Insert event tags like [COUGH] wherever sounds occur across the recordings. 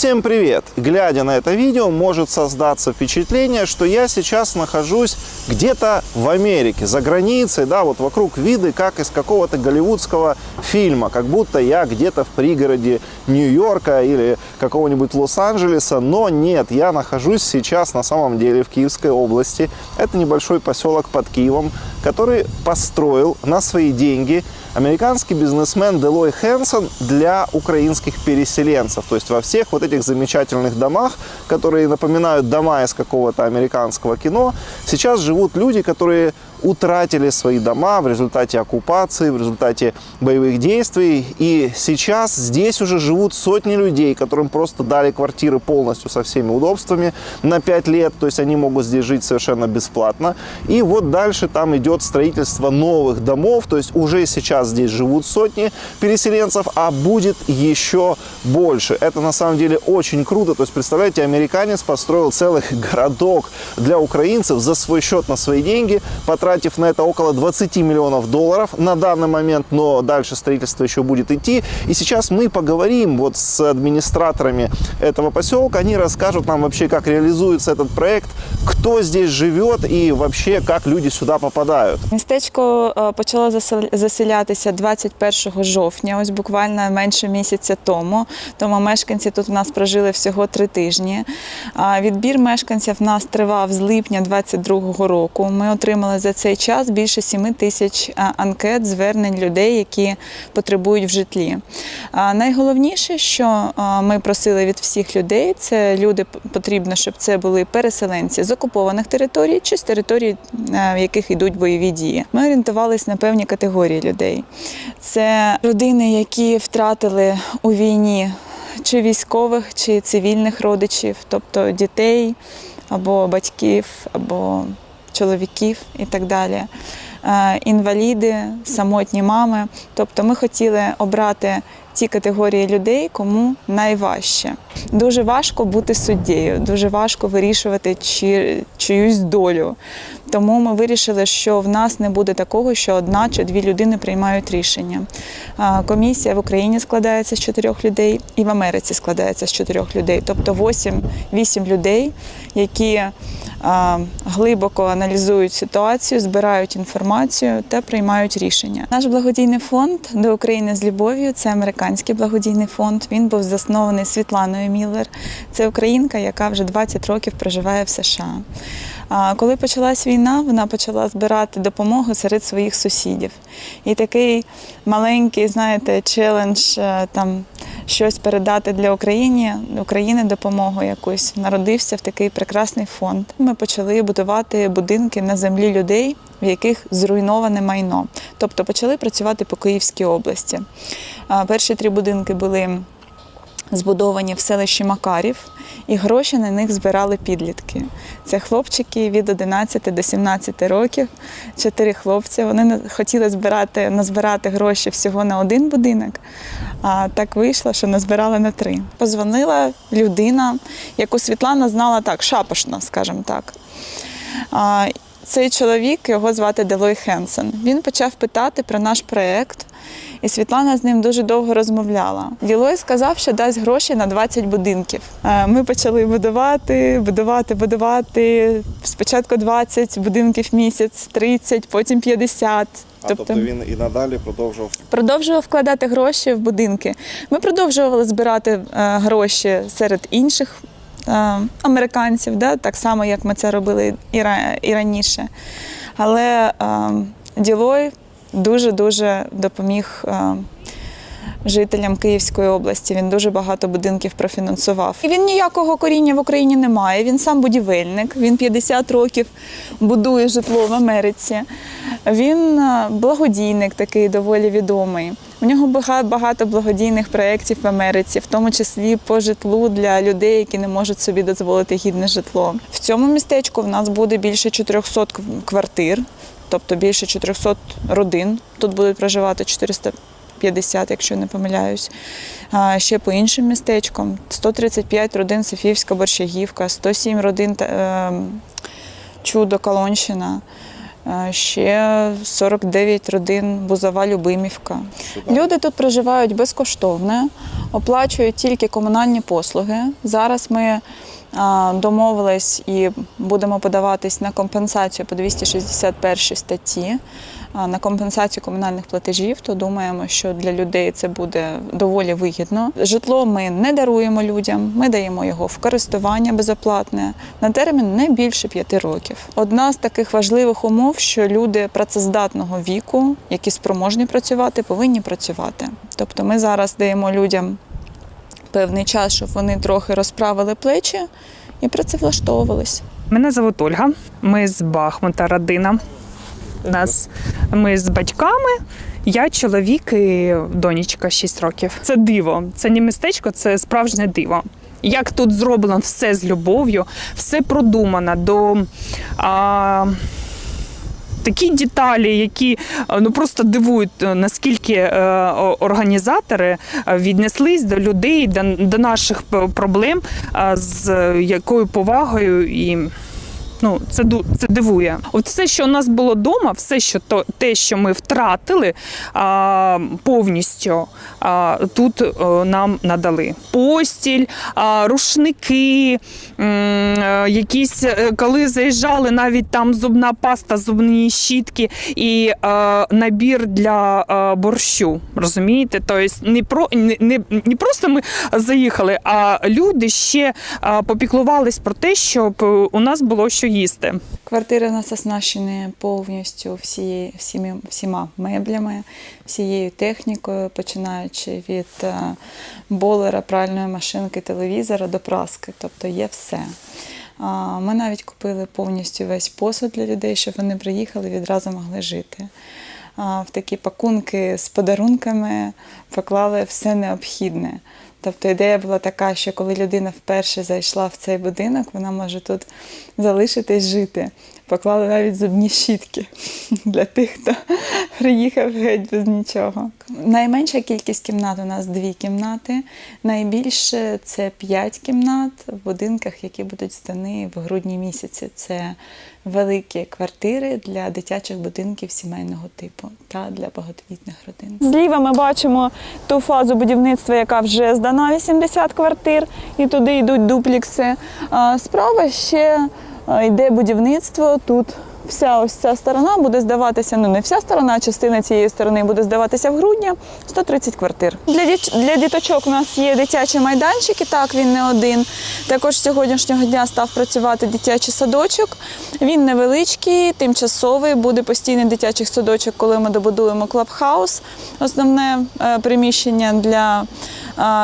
Всем привет! Глядя на это видео, может создаться впечатление, что я сейчас нахожусь где-то в Америке, за границей, да, вот вокруг виды, как из какого-то голливудского фильма, как будто я где-то в пригороде Нью-Йорка или какого-нибудь Лос-Анджелеса, но нет, я нахожусь сейчас на самом деле в Киевской области. Это небольшой поселок под Киевом, который построил на свои деньги американский бизнесмен Делой Хэнсон для украинских переселенцев. То есть во всех вот этих замечательных домах, которые напоминают дома из какого-то американского кино, сейчас живут люди, которые утратили свои дома в результате оккупации, в результате боевых действий. И сейчас здесь уже живут сотни людей, которым просто дали квартиры полностью со всеми удобствами на 5 лет. То есть они могут здесь жить совершенно бесплатно. И вот дальше там идет строительство новых домов. То есть уже сейчас здесь живут сотни переселенцев, а будет еще больше. Это на самом деле очень круто. То есть представляете, американец построил целый [LAUGHS] городок для украинцев за свой счет на свои деньги, потратив на это около 20 миллионов долларов на данный момент, но дальше строительство еще будет идти. И сейчас мы поговорим вот с администраторами этого поселка. Они расскажут нам вообще, как реализуется этот проект, кто здесь живет и вообще, как люди сюда попадают. Містечко е, почало засел- заселятися 21 жовтня, ось буквально менше місяця тому. Тому мешканці тут у нас прожили всього три тижні. А Відбір мешканців в нас тривав з липня 2022 року. Ми отримали за цей час більше 7 тисяч анкет звернень людей, які потребують в житлі. Найголовніше, що ми просили від всіх людей, це люди потрібно, щоб це були переселенці з окупованих територій чи з територій, в яких йдуть бойові дії. Ми орієнтувалися на певні категорії людей. Це родини, які втратили у війні чи військових, чи цивільних родичів, тобто дітей або батьків, або чоловіків і так далі. Е, Інваліди, самотні мами. Тобто ми хотіли обрати ті категорії людей, кому найважче. Дуже важко бути суддєю, дуже важко вирішувати чи, чиюсь долю. Тому ми вирішили, що в нас не буде такого, що одна чи дві людини приймають рішення. Комісія в Україні складається з чотирьох людей, і в Америці складається з чотирьох людей, тобто 8-8 людей, які глибоко аналізують ситуацію, збирають інформацію та приймають рішення. Наш благодійний фонд до України з любов'ю це американський благодійний фонд. Він був заснований Світланою Міллер. Це українка, яка вже 20 років проживає в США. Коли почалась війна, вона почала збирати допомогу серед своїх сусідів. І такий маленький, знаєте, челендж е, там щось передати для України, України допомогу якусь народився в такий прекрасний фонд. Ми почали будувати будинки на землі людей, в яких зруйноване майно. Тобто почали працювати по Київській області. Перші три будинки були збудовані в селищі Макарів, і гроші на них збирали підлітки. Це хлопчики від 11 до 17 років, чотири хлопці. Вони хотіли збирати, назбирати гроші всього на один будинок, а так вийшло, що назбирали на три. Позвонила людина, яку Світлана знала так, шапошно, скажімо так. Цей чоловік, його звати Делой Хенсен. Він почав питати про наш проєкт, і Світлана з ним дуже довго розмовляла. Ділой сказав, що дасть гроші на 20 будинків. Е, Ми почали будувати, будувати, будувати. Спочатку 20 будинків в місяць, 30, потім 50. тобто він і надалі продовжував Продовжував вкладати гроші в будинки. Ми продовжували збирати е, гроші серед інших е, американців, да, так само, як ми це робили і, і раніше. Але е, Ділой дуже-дуже допоміг. Е, Жителям Київської області він дуже багато будинків профінансував. І він ніякого коріння в Україні не має. Він сам будівельник. Він 50 років будує житло в Америці. Він е, благодійник такий доволі відомий. У нього багато благодійних проєктів в Америці, в тому числі по житлу для людей, які не можуть собі дозволити гідне житло. В цьому містечку в нас буде більше 400 квартир, тобто більше 400 родин. Тут будуть проживати 450, якщо не помиляюсь. А ще по іншим містечкам 135 родин Софіївська Борщагівка, 107 родин та- е, Чудо Колонщина. Е, Ще 49 родин Бузова Любимівка. Люди тут проживають безкоштовно, оплачують тільки комунальні послуги. Зараз ми домовились і будемо подаватись на компенсацію по 261 статті. На компенсацію комунальних платежів, то думаємо, що для людей це буде доволі вигідно. Житло ми не даруємо людям, ми даємо його в користування безоплатне на термін не більше п'яти років. Одна з таких важливих умов, що люди працездатного віку, які спроможні працювати, повинні працювати. Тобто ми зараз даємо людям певний час, щоб вони трохи розправили плечі і працевлаштовувались. Мене звуть Ольга. Ми з Бахмута, родина. Нас ми з батьками. Я чоловік і донечка 6 років. Це диво. Це не містечко, це справжнє диво. Як тут зроблено все з любов'ю, все продумано до а, такі деталі, які ну просто дивують, наскільки е, організатори е, віднеслись до людей, до, до наших проблем з якою повагою і. Ну, це це дивує. От все, що у нас було вдома, все, що то те, що ми втратили а, повністю, а, тут е, нам надали. Постіль, а, рушники, м, е, якісь, е, коли заїжджали, навіть там зубна паста, зубні щітки і е, набір для е, борщу. Розумієте? Тобто не про не, не, не просто ми заїхали, а люди ще е, попіклувались про те, щоб у нас було що їсти. Квартири у нас оснащені повністю всі, всіми, всіма меблями, всією технікою, починаючи від е, болера, пральної машинки, телевізора до праски. Тобто є все. Ми навіть купили повністю весь посуд для людей, щоб вони приїхали і відразу могли жити. В такі пакунки з подарунками поклали все необхідне. Тобто ідея була така, що коли людина вперше зайшла в цей будинок, вона може тут залишитись жити. Поклали навіть зубні щітки [LAUGHS] для тих, хто приїхав геть без нічого. Найменша кількість кімнат у нас дві кімнати. Найбільше це п'ять кімнат в будинках, які будуть здані в грудні місяці. Це великі квартири для дитячих будинків сімейного типу та для багатодітних родин. Зліва ми бачимо ту фазу будівництва, яка вже здана 80 квартир, і туди йдуть дуплікси. Справа ще йде будівництво. Тут вся ось ця сторона буде здаватися, ну не вся сторона, а частина цієї сторони буде здаватися в грудні 130 квартир. Для, діч, для діточок у нас є дитячі майданчики, так він не один. Також сьогоднішнього дня став працювати дитячий садочок. Він невеличкий, тимчасовий, буде постійний дитячий садочок, коли ми добудуємо клабхаус, основне е, приміщення для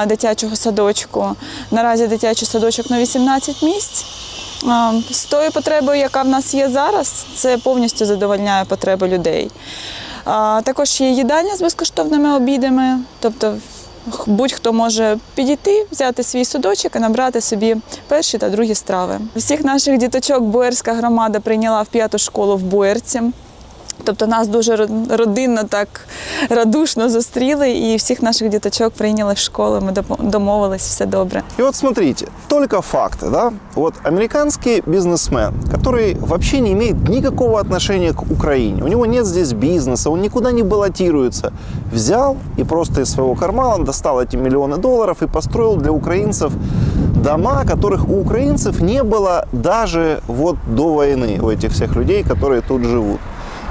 дитячого садочку. Наразі дитячий садочок на 18 місць. З тою потребою, яка в нас є зараз, це повністю задовольняє потреби людей. Також є їдальня з безкоштовними обідами, тобто будь-хто може підійти, взяти свій судочок і набрати собі перші та другі страви. Всіх наших діточок Буерська громада прийняла в п'яту школу в Буерці. Тобто нас дуже ро- родинно так радушно зустріли, і всіх наших діточок прийняли в школу. Ми допо- домовились, все добре. И вот смотрите, только факты, да? Вот американский бизнесмен, который вообще не имеет никакого отношения к Украине, у него нет здесь бизнеса, он никуда не баллотируется, взял и просто из своего кармана достал эти миллионы долларов и построил для украинцев дома, которых у украинцев не было даже вот до войны, у этих всех людей, которые тут живут.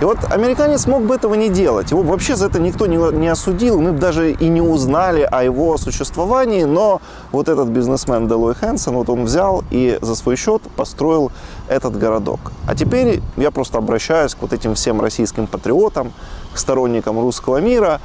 И вот американец мог бы этого не делать. Его вообще за это никто не, не осудил. Мы даже и не узнали о его существовании. Но вот этот бизнесмен Делой Хэнсон, вот он взял и за свой счет построил этот городок. А теперь я просто обращаюсь к вот этим всем российским патриотам, к сторонникам русского мира.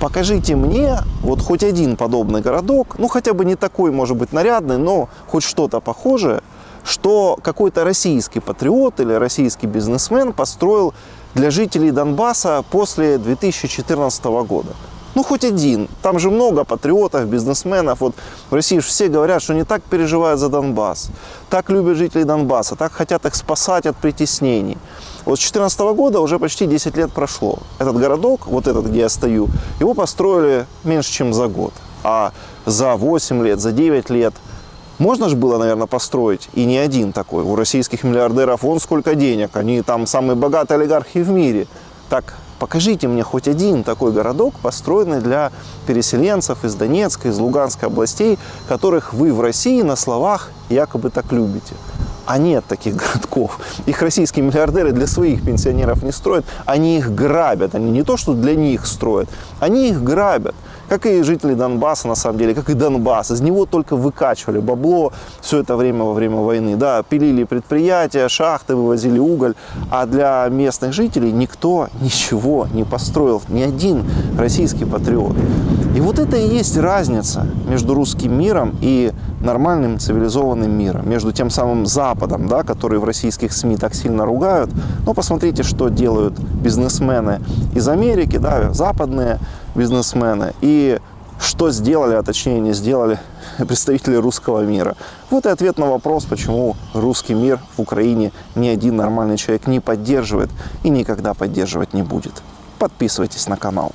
Покажите мне вот хоть один подобный городок, ну хотя бы не такой, может быть, нарядный, но хоть что-то похожее, что какой-то российский патриот или российский бизнесмен построил для жителей Донбасса после 2014 года. Ну, хоть один. Там же много патриотов, бизнесменов. Вот в России все говорят, что не так переживают за Донбасс, так любят жителей Донбасса, так хотят их спасать от притеснений. Вот с 2014 года уже почти 10 лет прошло. Этот городок, вот этот, где я стою, его построили меньше, чем за год. А за 8 лет, за 9 лет Можно же было, наверное, построить и не один такой. У российских миллиардеров вон сколько денег. Они там самые богатые олигархи в мире. Так покажите мне хоть один такой городок, построенный для переселенцев из Донецкой, из Луганской областей, которых вы в России на словах якобы так любите. А нет таких [LAUGHS] городков. Их российские миллиардеры для своих пенсионеров не строят, они их грабят. Они не то, что для них строят, они их грабят. Как и жители Донбасса, на самом деле, как и Донбасс. Из него только выкачивали бабло все это время во время войны. Да, пилили предприятия, шахты, вывозили уголь. А для местных жителей никто ничего не построил. Ни один российский патриот. И вот это и есть разница между русским миром и нормальным цивилизованным миром, между тем самым Западом, да, который в российских СМИ так сильно ругают. Но посмотрите, что делают бизнесмены из Америки, да, западные бизнесмены, и что сделали, а точнее не сделали [LAUGHS] представители русского мира. Вот и ответ на вопрос, почему русский мир в Украине ни один нормальный человек не поддерживает и никогда поддерживать не будет. Подписывайтесь на канал.